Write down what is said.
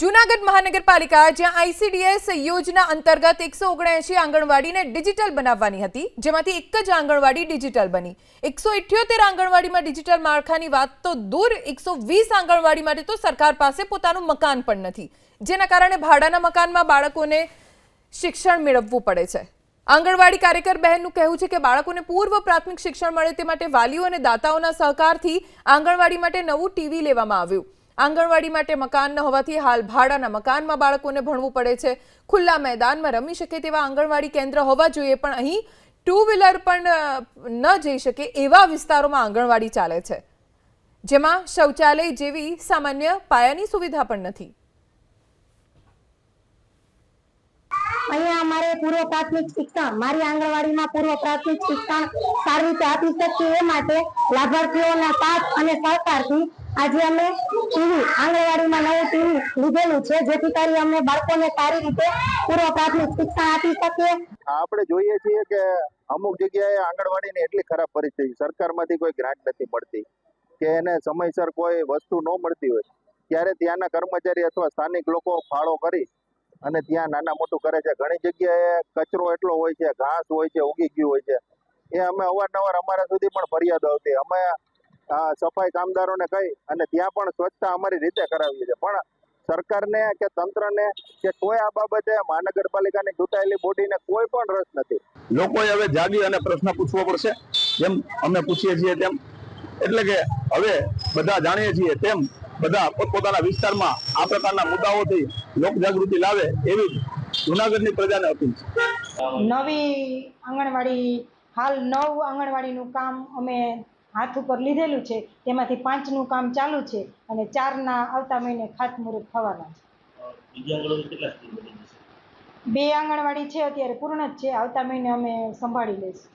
જૂનાગઢ મહાનગરપાલિકા જ્યાં આઈસીડીએસ યોજના અંતર્ગત એકસો ઓગણએંશી આંગણવાડીને ડિજિટલ બનાવવાની હતી, જેમાંથી એક જ આંગણવાડી ડિજિટલ બની. એકસો ઇઠ્યોતેર આંગણવાડીમાં ડિજિટલ માળખાની વાત તો દૂર, એકસો વીસ આંગણવાડી માટે તો સરકાર પાસે પોતાનું મકાન પણ નથી. જેના કારણે ભાડાના મકાનમાં બાળકોને શિક્ષણ મેળવવું પડે છે. આંગણવાડી કાર્યકર બહેનનું કહેવું છે કે બાળકોને પૂર્વ પ્રાથમિક શિક્ષણ મળે તે માટે વાલીઓ અને દાતાઓના સહકારથી આંગણવાડી માટે નવું ટીવી લેવામાં આવ્યું. આંગણવાડી માટે મકાન ન હોવાથી હાલ ભાડાના મકાનમાં બાળકોને ભણવું પડે છે. ખુલ્લા મેદાનમાં રમી શકે તેવા આંગણવાડી કેન્દ્ર હોવા જોઈએ, પણ અહીં ટુ વ્હીલર પણ ન જઈ શકે એવા વિસ્તારોમાં આંગણવાડી ચાલે છે. જેમાં શૌચાલય જેવી સામાન્ય પાયાની સુવિધા પણ નથી. અહીંયા અમારે પૂર્વ પ્રાથમિક શિક્ષણ, મારી આંગણવાડીમાં પૂર્વ પ્રાથમિક શિક્ષણ સારી રીતે આપી શકીએ એ માટે લાભાર્થીઓના સાથ અને સહકારથી આજે અમે ટીવી, આંગણવાડીમાં નવું ટીવી લીધેલું છે, જેથી કરી અમે બાળકોને સારી રીતે પૂર્વ પ્રાથમિક શિક્ષણ આપી શકીએ. આપણે જોઈએ છીએ કે અમુક જગ્યાએ આંગણવાડીની એટલી ખરાબ પરિસ્થિતિ, સરકારમાંથી કોઈ ગ્રાન્ટ નથી મળતી, કે એને સમયસર કોઈ વસ્તુ ન મળતી હોય. ત્યારે ત્યાંના કર્મચારી અથવા સ્થાનિક લોકો ફાળો કરી અને ત્યાં નાના મોટું કરે છે. ઘણી જગ્યાએ કચરો એટલો હોય છે, ઘાસ હોય છે, ઉગી ગયું હોય છે. એ અમે અવારનવાર અમારા સુધી પણ ફરિયાદો આવતી. અમે સફાઈ કામદારોને કહી અને ત્યાં પણ સ્વચ્છતા અમારી રીતે કરાવીએ છીએ. પણ સરકારને કે તંત્રને કે કોઈ આ બાબતે મહાનગરપાલિકાની ચૂંટાયેલી બોડીને કોઈ પણ રસ નથી. લોકોએ હવે જાગી અને પ્રશ્ન પૂછવો પડશે. જેમ અમે પૂછીએ છીએ તેમ. એટલે કે હવે બધા જાણીએ છીએ તેમ બધા પોતપોતાના વિસ્તારમાં આ પ્રકારના મુદ્દાઓથી લોક જાગૃતિ લાવે એવી જુનાગઢની પ્રજાને અપીલ છે. નવી આંગણવાડી હાલ નવ આંગણવાડીનું કામ અમે હાથ ઉપર લીધેલું છે તેમાંથી પાંચનું કામ ચાલુ છે અને ચારના આવતા મહિને ખાતમુહૂર્ત થવાના છે. બે આંગણવાડી છે અત્યારે પૂર્ણ જ છે આવતા મહિને અમે સંભાળી લઈશું.